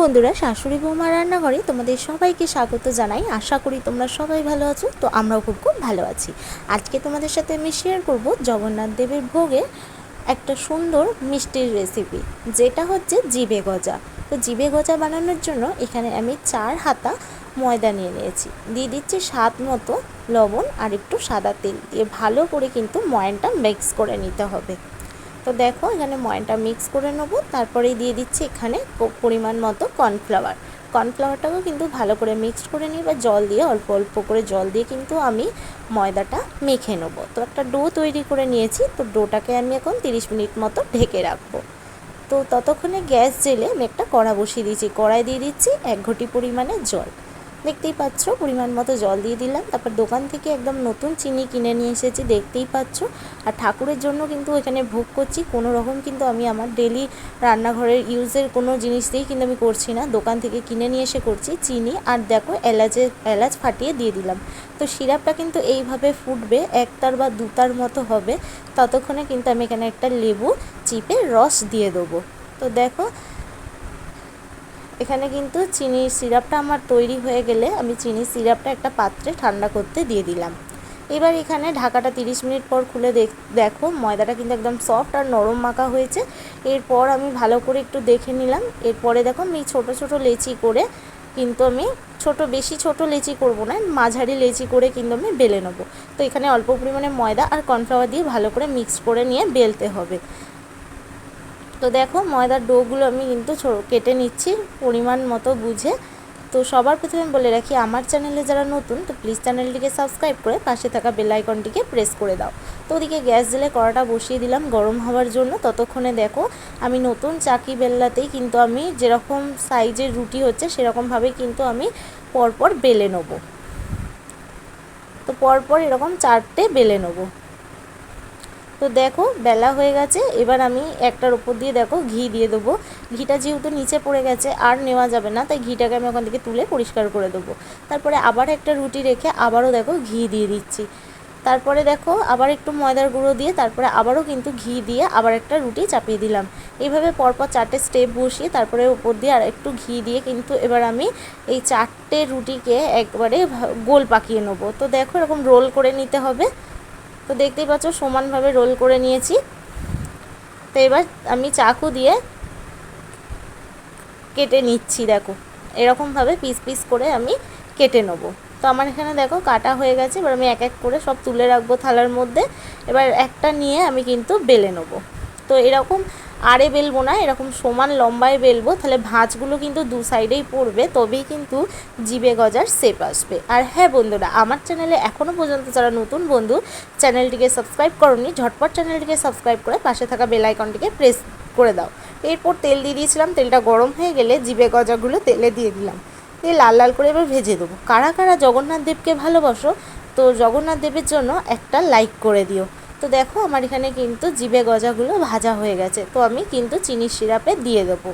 বন্ধুরা, শাশুড়ি বৌমা রান্নাঘরে তোমাদের সবাইকে স্বাগত জানাই। আশা করি তোমরা সবাই ভালো আছো, তো আমরাও খুব খুব ভালো আছি। আজকে তোমাদের সাথে আমি শেয়ার করব জগন্নাথ দেবের ভোগে একটা সুন্দর মিষ্টির রেসিপি যেটা হচ্ছে জিবে গজা। তো জিবে গজা বানানোর জন্য এখানে আমি চার হাতা ময়দা নিয়ে নিয়েছি। দিয়ে দিচ্ছি স্বাদ মতো লবণ আর একটু সাদা তেল। দিয়ে ভালো করে কিন্তু ময়ানটা মিক্স করে নিতে হবে। তো দেখো, এখানে ময়নটা মিক্স করে নেব। তারপরেই দিয়ে দিচ্ছি এখানে পরিমাণ মতো কর্নফ্লাওয়ার কর্নফ্লাওয়ারটাকেও কিন্তু ভালো করে মিক্সড করে নিই বা জল দিয়ে, অল্প অল্প করে জল দিয়ে কিন্তু আমি ময়দাটা মেখে নেব। তো একটা ডো তৈরি করে নিয়েছি, তো ডোটাকে আমি এখন তিরিশ মিনিট মতো ঢেকে রাখব। তো ততক্ষণে গ্যাস জেলে আমি একটা কড়া বসিয়ে দিয়েছি। কড়াই দিয়ে দিচ্ছি এক ঘটি পরিমাণে জল। দেখতেই পাচ্ছ, পরিমাণ মতো জল দিয়ে দিলাম। তারপর দোকান থেকে একদম নতুন চিনি কিনে নিয়ে এসেছি, দেখতেই পাচ্ছ। আর ঠাকুরের জন্য কিন্তু এখানে ভোগ করছি। কোনো রকম কিন্তু আমি আমার ডেলি রান্নাঘরের ইউজের কোনো জিনিস দিয়েই কিন্তু আমি করছি না। দোকান থেকে কিনে নিয়ে এসে করছি চিনি। আর দেখো এলাচের এলাচ ফাটিয়ে দিয়ে দিলাম। তো সিরাপটা কিন্তু এইভাবে ফুটবে একতার বা দুতার মতো হবে। ততক্ষণে কিন্তু আমি এখানে একটা লেবু, চিপে রস দিয়ে দেবো। তো দেখো এখানে কিন্তু চিনির সিরাপটা আমার তৈরি হয়ে গেলে আমি চিনির সিরাপটা একটা পাত্রে ঠান্ডা করতে দিয়ে দিলাম। এবার এখানে ঢাকাটা 30 মিনিট পর খুলে দেখ ময়দাটা কিন্তু একদম সফট আর নরম মাখা হয়েছে। এরপর আমি ভালো করে একটু দেখে নিলাম। এরপরে দেখো, আমি ছোট ছোট লেচি করে কিন্তু আমি ছোট, বেশি ছোট লেচি করব না, মাঝারি লেচি করে কিন্তু আমি বেলে নেব। তো এখানে অল্প পরিমাণে ময়দা আর কর্নফ্লাওয়ার দিয়ে ভালো করে মিক্স করে নিয়ে বেলতে হবে। তো দেখো ময়দার ডোগুলো আমি কিন্তু কেটে নিচ্ছি পরিমাণ মতো বুঝে। তো সবার প্রথমে বলে রাখি, আমার চ্যানেলে যারা নতুন, তো প্লিজ চ্যানেলটিকে সাবস্ক্রাইব করে পাশে থাকা বেল আইকনটিকে প্রেস করে দাও। তো ওদিকে গ্যাস জেলে কড়াটা বসিয়ে দিলাম গরম হওয়ার জন্য। ততক্ষণে দেখো, আমি নতুন চাকি বেল্লাতেই কিন্তু আমি যেরকম সাইজের রুটি হচ্ছে, সেরকমভাবে কিন্তু আমি পরপর বেলে নেব। তো পরপর এরকম চারটে বেলে নেব। তো দেখো, বেলা হয়ে গেছে, এবার আমি একটার উপর দিয়ে দেখো ঘি দিয়ে দেবো। ঘিটা যেহেতু নিচে পড়ে গেছে, আর নেওয়া যাবে না, তাই ঘিটাকে আমি ওখান থেকে তুলে পরিষ্কার করে দেবো। তারপরে আবার একটা রুটি রেখে আবারও দেখো ঘি দিয়ে দিচ্ছি। তারপরে দেখো আবার একটু ময়দার গুঁড়ো দিয়ে, তারপরে আবারও কিন্তু ঘি দিয়ে আবার একটা রুটি চাপিয়ে দিলাম। এইভাবে পরপর চারটে স্টেপ বসিয়ে তারপরে উপর দিয়ে আর একটু ঘি দিয়ে কিন্তু এবার আমি এই চারটে রুটিকে একবারে গোল পাকিয়ে নেব। তো দেখো এরকম রোল করে নিতে হবে। তো দেখতেই পাচ্ছ, সমানভাবে রোল করে নিয়েছি। তো এবার আমি চাকু দিয়ে কেটে নিচ্ছি, দেখো। এরকমভাবে পিস পিস করে আমি কেটে নেব। তো আমার এখানে দেখো, কাটা হয়ে গেছে। এবার আমি এক এক করে সব তুলে রাখব থালার মধ্যে। এবার একটা নিয়ে আমি কিন্তু বেলে নেব। তো এরকম আড়ে বেলবো না, এরকম সমান লম্বায় বেলবো, তাহলে ভাঁজগুলো কিন্তু দু সাইডেই পড়বে, তবেই কিন্তু জিবে গজার শেপ আসবে। আর হ্যাঁ বন্ধুরা, আমার চ্যানেলে এখনও পর্যন্ত যারা নতুন বন্ধু চ্যানেলটিকে সাবস্ক্রাইব করনি, ঝটপট চ্যানেলটিকে সাবস্ক্রাইব করে পাশে থাকা বেল আইকনটিকে প্রেস করে দাও। এরপর তেল দিয়ে দিয়েছিলাম, তেলটা গরম হয়ে গেলে জিবে গজাগুলো তেলে দিয়ে দিলাম। দিয়ে লাল লাল করে এবার ভেজে দেবো। কারা কারা জগন্নাথ দেবকে ভালোবাসো, তো জগন্নাথ দেবের জন্য একটা লাইক করে দিও। তো দেখো, আমার এখানে কিন্তু জিবে গজাগুলো ভাজা হয়ে গেছে, তো আমি কিন্তু চিনির সিরাপে দিয়ে দেবো।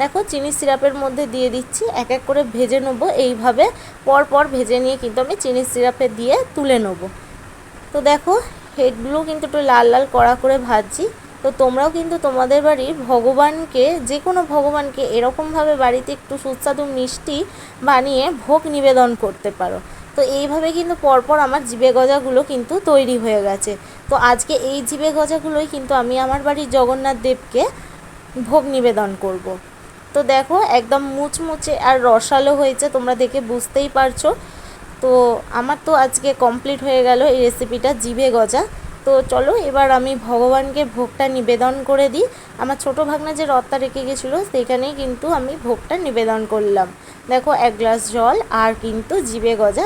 দেখো চিনি সিরাপের মধ্যে দিয়ে দিচ্ছি, এক এক করে ভেজে নেব। এইভাবে পর পর ভেজে নিয়ে কিন্তু আমি চিনি সিরাপে দিয়ে তুলে নেব। তো দেখো, হেডগুলো কিন্তু একটু লাল লাল কড়া করে ভাজছি। তো তোমরাও কিন্তু তোমাদের বাড়ির ভগবানকে, যে কোনো ভগবানকে এরকমভাবে বাড়িতে একটু সুস্বাদু মিষ্টি বানিয়ে ভোগ নিবেদন করতে পারো। তো এইভাবে কিন্তু পরপর আমার জিবে গজাগুলো কিন্তু তৈরি হয়ে গেছে। তো আজকে এই জিবে গজাগুলোই কিন্তু আমি আমার বাড়ির জগন্নাথ দেবকে ভোগ নিবেদন করব। তো দেখো, একদম মুচমুচে আর রসালো হয়েছে, তোমরা দেখে বুঝতেই পারছ। তো আমার তো আজকে কমপ্লিট হয়ে গেল এই রেসিপিটা জিভে গজা। তো চলো, এবার আমি ভগবানকে ভোগটা নিবেদন করে দিই। আমার ছোট ভাগনা যে রথটা রেখে গেছিল, সেখানেই কিন্তু আমি ভোগটা নিবেদন করলাম। দেখো, এক গ্লাস জল আর কিন্তু জিভে গজা